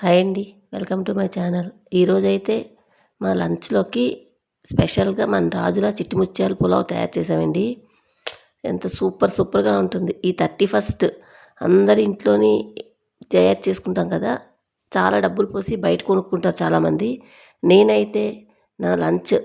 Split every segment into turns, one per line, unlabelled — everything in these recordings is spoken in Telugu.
హాయ్ అండి. Welcome to my channel. ఈరోజైతే మా లంచ్లోకి స్పెషల్గా మన రాజుల చిట్టిముత్యాల పులావ్ తయారు చేసామండి ఎంత సూపర్ సూపర్గా ఉంటుంది. ఈ థర్టీ ఫస్ట్ అందరి ఇంట్లోని తయారు చేసుకుంటాం కదా చాలా డబ్బులు పోసి బయట కొనుక్కుంటారు చాలామంది. నేనైతే నా లంచ్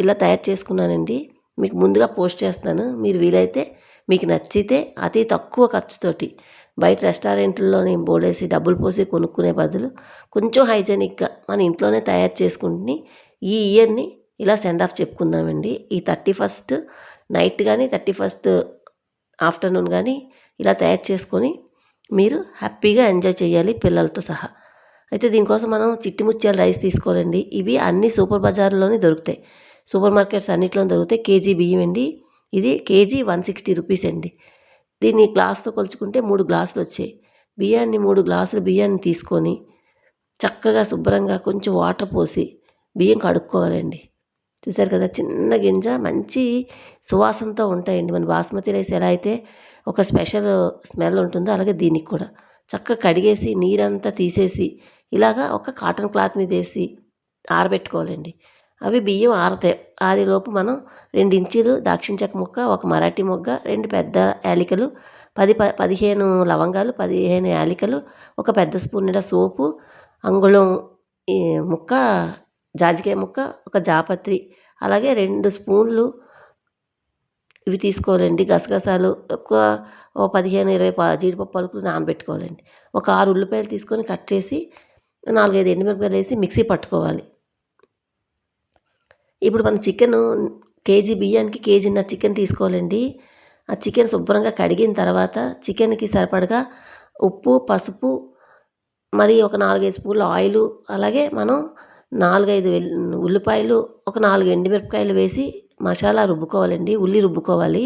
ఇలా తయారు చేసుకున్నానండి. మీకు ముందుగా పోస్ట్ చేస్తాను మీరు వీలైతే మీకు నచ్చితే అతి తక్కువ ఖర్చుతోటి బయట రెస్టారెంట్లోనే బోడేసి డబ్బులు పోసి కొనుక్కునే బదులు కొంచెం హైజెనిక్గా మన ఇంట్లోనే తయారు చేసుకుంటుని ఈ ఇయర్ని ఇలా సెండ్ ఆఫ్ చెప్పుకుందామండి. ఈ థర్టీ ఫస్ట్ నైట్ కానీ థర్టీ ఫస్ట్ ఆఫ్టర్నూన్ కానీ ఇలా తయారు చేసుకొని మీరు హ్యాపీగా ఎంజాయ్ చేయాలి పిల్లలతో సహా. అయితే దీనికోసం మనం చిట్టి ముత్యాల రైస్ తీసుకోవాలండి. ఇవి అన్ని సూపర్ బజార్లోనే దొరుకుతాయి. సూపర్ మార్కెట్స్ అన్నిట్లో దొరుకుతాయి. కేజీ బియ్యం అండి. ఇది కేజీ వన్ సిక్స్టీ రూపీస్ అండి. దీన్ని గ్లాస్తో కొలుచుకుంటే మూడు గ్లాసులు వచ్చాయి. బియ్యాన్ని మూడు గ్లాసులు బియ్యాన్ని తీసుకొని చక్కగా శుభ్రంగా కొంచెం వాటర్ పోసి బియ్యం కడుక్కోవాలండి. చూసారు కదా చిన్న గింజ మంచి సువాసనతో ఉంటాయండి. మన బాస్మతి రైస్ ఎలా అయితే ఒక స్పెషల్ స్మెల్ ఉంటుందో అలాగే దీనికి కూడా. చక్కగా కడిగేసి నీరంతా తీసేసి ఇలాగా ఒక కాటన్ క్లాత్ మీద వేసి ఆరబెట్టుకోవాలండి. అవి బియ్యం ఆరతాయి. ఆరేలోపు మనం రెండు ఇంచీలు దాక్షించక ముక్క ఒక మరాఠీ మొగ్గ రెండు పెద్ద యాలికలు పది ప పదిహేను లవంగాలు పదిహేను యాలికలు ఒక పెద్ద స్పూన్ నిండా సోపు అంగుళం ఈ ముక్క జాజికాయ ముక్క ఒక జాపత్రి. అలాగే రెండు స్పూన్లు ఇవి తీసుకోవాలండి. గసగసాలు ఒక పదిహేను ఇరవై ప జీడిపప్పు పలుకులు నానబెట్టుకోవాలండి. ఒక ఆరు ఉల్లిపాయలు తీసుకొని కట్ చేసి నాలుగైదు ఎండుమిరపకాయలు వేసి మిక్సీ పట్టుకోవాలి. ఇప్పుడు మన చికెన్ కేజీ బియ్యానికి కేజీన్నర చికెన్ తీసుకోవాలండి. ఆ చికెన్ శుభ్రంగా కడిగిన తర్వాత చికెన్కి సరిపడగా ఉప్పు పసుపు మరి ఒక నాలుగైదు స్పూన్లు ఆయిల్ అలాగే మనం నాలుగైదు ఉల్లిపాయలు ఒక నాలుగు ఎండుమిరపకాయలు వేసి మసాలా రుబ్బుకోవాలండి. ఉల్లి రుబ్బుకోవాలి.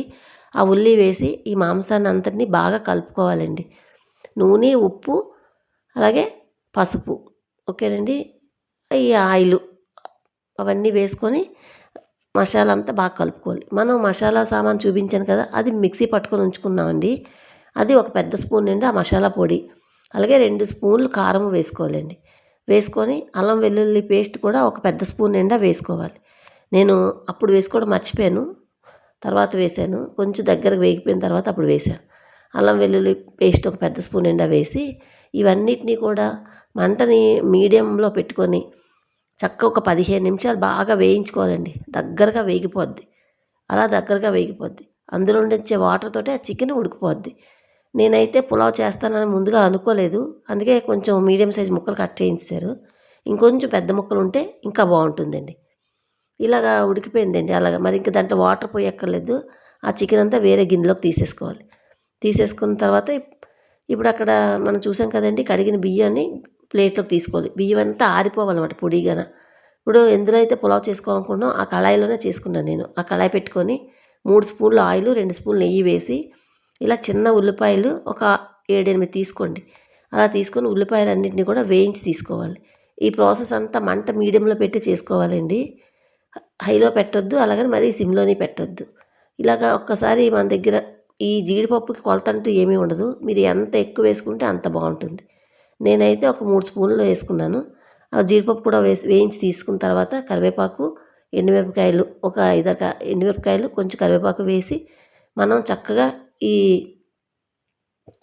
ఆ ఉల్లి వేసి ఈ మాంసాన్ని అంతటిని బాగా కలుపుకోవాలండి. నూనె ఉప్పు అలాగే పసుపు. ఓకేనండి? ఈ ఆయిల్. అవన్నీ వేసుకొని మసాలా అంతా బాగా కలుపుకోవాలి. మనం మసాలా సామాన్ చూపించాను కదా అది మిక్సీ పట్టుకొని ఉంచుకున్నామండి. అది ఒక పెద్ద స్పూన్ అండి ఆ మసాలా పొడి అలాగే రెండు స్పూన్లు కారం వేసుకోవాలండి. వేసుకొని అల్లం వెల్లుల్లి పేస్ట్ కూడా ఒక పెద్ద స్పూన్ నిండా వేసుకోవాలి. నేను అప్పుడు వేసుకోవడం మర్చిపోయాను తర్వాత వేసాను కొంచెం దగ్గర వేగిపోయిన తర్వాత అప్పుడు వేసాను అల్లం వెల్లుల్లి పేస్ట్ ఒక పెద్ద స్పూన్ నిండా వేసి ఇవన్నిటినీ కూడా మంటని మీడియంలో పెట్టుకొని చక్క ఒక పదిహేను నిమిషాలు బాగా వేయించుకోవాలండి. దగ్గరగా వేగిపోద్ది. అలా దగ్గరగా వేగిపోద్ది. అందులో వచ్చే వాటర్ తోటి ఆ చికెన్ ఉడికిపోద్ది. నేనైతే పులావ్ చేస్తానని ముందుగా అనుకోలేదు. అందుకే కొంచెం మీడియం సైజ్ ముక్కలు కట్ చేయించారు. ఇంకొంచెం పెద్ద ముక్కలు ఉంటే ఇంకా బాగుంటుందండి. ఇలాగా ఉడికిపోయిందండి. అలాగా మరి ఇంకా దాంట్లో వాటర్ పోయక్కర్లేదు. ఆ చికెన్ అంతా వేరే గిన్నెలోకి తీసేసుకోవాలి. తీసేసుకున్న తర్వాత ఇప్పుడు అక్కడ మనం చూసాం కదండి కడిగిన బియ్యాన్ని ప్లేట్లోకి తీసుకోవాలి. బియ్యం అంతా ఆరిపోవాలన్నమాట పొడిగాన. ఇప్పుడు ఎందులో అయితే పులావ్ చేసుకోవాలనుకున్నాం ఆ కళాయిలోనే చేసుకున్నాను నేను. ఆ కళాయి పెట్టుకొని మూడు స్పూన్లు ఆయిల్ రెండు స్పూన్లు నెయ్యి వేసి ఇలా చిన్న ఉల్లిపాయలు ఒక ఏడెనిమిది తీసుకోండి. అలా తీసుకొని ఉల్లిపాయలన్నింటినీ కూడా వేయించి తీసుకోవాలి. ఈ ప్రాసెస్ అంతా మంట మీడియంలో పెట్టి చేసుకోవాలండి. హైలో పెట్టొద్దు అలాగని మరీ సిమ్లోనే పెట్టొద్దు. ఇలాగ ఒక్కసారి మన దగ్గర ఈ జీడిపప్పుకి కొలత అంటూ ఏమీ ఉండదు. మీరు ఎంత ఎక్కువ వేసుకుంటే అంత బాగుంటుంది. నేనైతే ఒక మూడు స్పూన్లు వేసుకున్నాను. ఆ జీడిపప్పు కూడా వేసి వేయించి తీసుకున్న తర్వాత కరివేపాకు ఎండుమిరపకాయలు ఒక ఐదారు ఎండుమిరపకాయలు కొంచెం కరివేపాకు వేసి మనం చక్కగా ఈ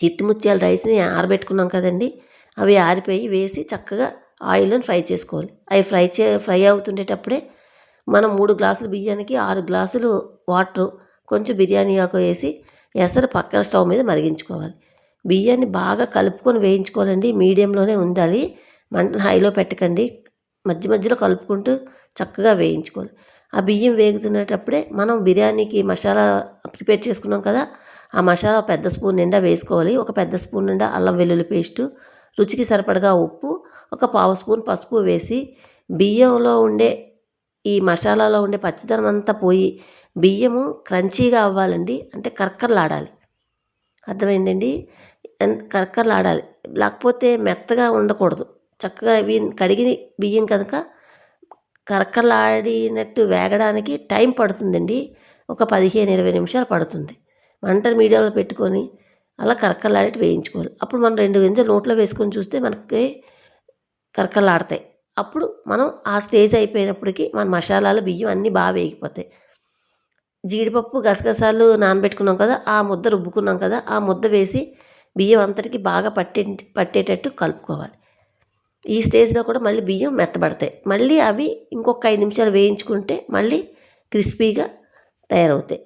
చిట్టి ముత్యాల రైస్ని ఆరబెట్టుకున్నాం కదండి. అవి ఆరిపోయి వేసి చక్కగా ఆయిల్ని ఫ్రై చేసుకోవాలి. అవి ఫ్రై చే ఫ్రై అవుతుండేటప్పుడే మనం మూడు గ్లాసులు బియ్యానికి ఆరు గ్లాసులు వాటర్ కొంచెం బిర్యానీ ఆకు వేసి ఎసరు పక్కన స్టవ్ మీద మరిగించుకోవాలి. బియ్యాన్ని బాగా కలుపుకొని వేయించుకోవాలండి. మీడియంలోనే ఉండాలి. మంట హైలో పెట్టకండి. మధ్య మధ్యలో కలుపుకుంటూ చక్కగా వేయించుకోవాలి. ఆ బియ్యం వేగుతున్నప్పుడే మనం బిర్యానీకి మసాలా ప్రిపేర్ చేసుకున్నాం కదా ఆ మసాలా పెద్ద స్పూన్ నిండా వేసుకోవాలి. ఒక పెద్ద స్పూన్ నిండా అల్లం వెల్లుల్లి పేస్టు రుచికి సరిపడగా ఉప్పు ఒక పావు స్పూన్ పసుపు వేసి బియ్యంలో ఉండే ఈ మసాలాలో ఉండే పచ్చిదనం అంతా పోయి బియ్యము క్రంచీగా అవ్వాలండి. అంటే కర్కర్లాడాలి. అర్థమైందండి? కరకరలాడాలి. లేకపోతే మెత్తగా ఉండకూడదు. చక్కగా ఇవి కడిగి బియ్యం కనుక కరకరలాడినట్టు వేగడానికి టైం పడుతుందండి. ఒక పదిహేను ఇరవై నిమిషాలు పడుతుంది. మంట మీడియంలో పెట్టుకొని అలా కరకరలాడేటి వేయించుకోవాలి. అప్పుడు మనం రెండు గింజలు నోట్లో వేసుకొని చూస్తే మనకి కరకరలాడతాయి. అప్పుడు మనం ఆ స్టేజ్ అయిపోయినప్పటికీ మన మసాలాలు బియ్యం అన్నీ బాగా వేగిపోతాయి. జీడిపప్పు గసగసాలు నానబెట్టుకున్నాం కదా ఆ ముద్ద రుబ్బుకున్నాం కదా ఆ ముద్ద వేసి బియ్యం అంతటికి బాగా పట్టే పట్టేటట్టు కలుపుకోవాలి. ఈ స్టేజ్లో కూడా మళ్ళీ బియ్యం మెత్తబడతాయి. మళ్ళీ అవి ఇంకొక ఐదు నిమిషాలు వేయించుకుంటే మళ్ళీ క్రిస్పీగా తయారవుతాయి.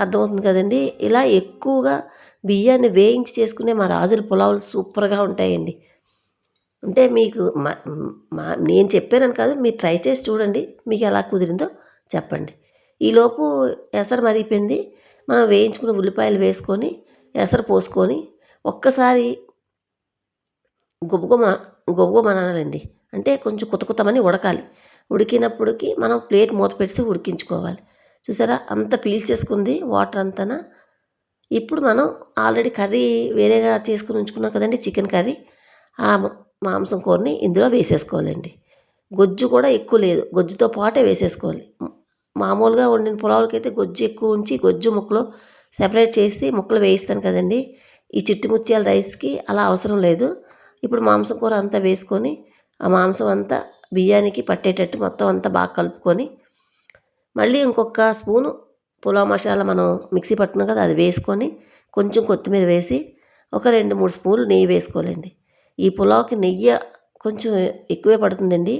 అర్థమవుతుంది కదండి? ఇలా ఎక్కువగా బియ్యాన్ని వేయించి చేసుకునే మా రాజుల పులావులు సూపర్గా ఉంటాయండి. అంటే మీకు మా మా నేను చెప్పానని కాదు మీరు ట్రై చేసి చూడండి మీకు ఎలా కుదిరిందో చెప్పండి. ఈలోపు ఎసరు మరిగిపోయింది. మనం వేయించుకున్న ఉల్లిపాయలు వేసుకొని ఎసరు పోసుకొని ఒక్కసారి గుబగుమ గుబగుమనాలండి అంటే కొంచెం కుతకుతమని ఉడకాలి. ఉడికినప్పటికి మనం ప్లేట్ మూత పెట్టి ఉడికించుకోవాలి. చూసారా? అంత పీల్చేసుకుంది వాటర్ అంతనా. ఇప్పుడు మనం ఆల్రెడీ కర్రీ వేరేగా చేసుకుని ఉంచుకున్నాం కదండి చికెన్ కర్రీ. ఆ మాంసం కూరని ఇందులో వేసేసుకోవాలండి. గొజ్జు కూడా ఎక్కువ లేదు. గొజ్జుతో పాటే వేసేసుకోవాలి. మామూలుగా వండిన పొలాలకైతే గొజ్జు ఎక్కువ ఉంచి గొజ్జు ముక్కలు సెపరేట్ చేసి ముక్కలు వేయిస్తాను కదండి. ఈ చిట్టు ముత్యాల రైస్కి అలా అవసరం లేదు. ఇప్పుడు మాంసం కూర అంతా వేసుకొని ఆ మాంసం అంతా బియ్యానికి పట్టేటట్టు మొత్తం అంతా బాగా కలుపుకొని మళ్ళీ ఇంకొక స్పూను పులావ్ మసాలా మనం మిక్సీ పట్టున్నాం కదా అది వేసుకొని కొంచెం కొత్తిమీర వేసి ఒక రెండు మూడు స్పూన్లు నెయ్యి వేసుకోవాలండి. ఈ పులావ్కి నెయ్యి కొంచెం ఎక్కువే పడుతుందండి.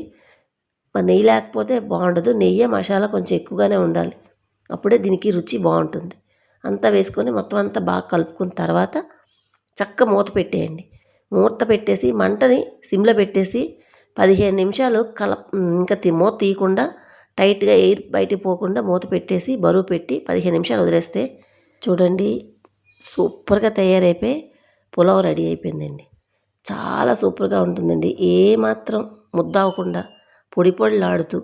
మరి నెయ్యి లేకపోతే బాగుండదు. నెయ్యి మసాలా కొంచెం ఎక్కువగానే ఉండాలి. అప్పుడే దీనికి రుచి బాగుంటుంది. అంతా వేసుకొని మొత్తం అంతా బాగా కలుపుకున్న తర్వాత చక్క మూత పెట్టేయండి. మూత పెట్టేసి మంటని సిమ్లో పెట్టేసి పదిహేను నిమిషాలు కల ఇంకా మూత తీయకుండా టైట్గా ఎయిర్ బయటికి పోకుండా మూత పెట్టేసి బరువు పెట్టి పదిహేను నిమిషాలు వదిలేస్తే చూడండి సూపర్గా తయారైపోయి పులావ్ రెడీ అయిపోయిందండి. చాలా సూపర్గా ఉంటుందండి. ఏ మాత్రం ముద్ద అవ్వకుండా పొడి పొడిలాడుతూ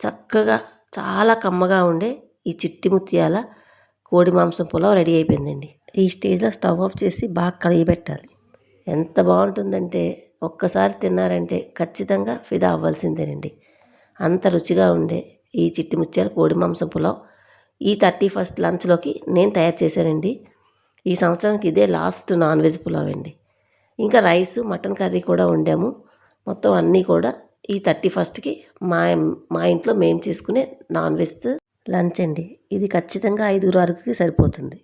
చక్కగా చాలా కమ్మగా ఉండే ఈ చిట్టి ముత్యాల కోడి మాంసం పులావ్ రెడీ అయిపోయిందండి. ఈ స్టేజ్లో స్టవ్ ఆఫ్ చేసి బాగా కలిగిపెట్టాలి ఎంత బాగుంటుందంటే ఒక్కసారి తిన్నారంటే ఖచ్చితంగా ఫిదా అవ్వాల్సిందేనండి. అంత రుచిగా ఉండే ఈ చిట్టి ముత్యాల కోడి మాంసం పులావ్ ఈ థర్టీ ఫస్ట్ లంచ్లోకి నేను తయారు చేశానండి. ఈ సంవత్సరానికి ఇదే లాస్ట్ నాన్ వెజ్ పులావ్ అండి ఇంకా రైస్ మటన్ కర్రీ కూడా వండాము. మొత్తం అన్నీ కూడా ఈ థర్టీ ఫస్ట్కి మా మా ఇంట్లో మేము చేసుకునే నాన్ వెజ్ లంచ్ అండి. ఇది ఖచ్చితంగా ఐదుగురు వరకు సరిపోతుంది.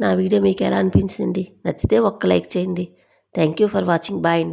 నా వీడియో మీకు ఎలా అనిపించింది? నచ్చితే ఒక్క లైక్ చేయండి. Thank you for watching. Bye అండి.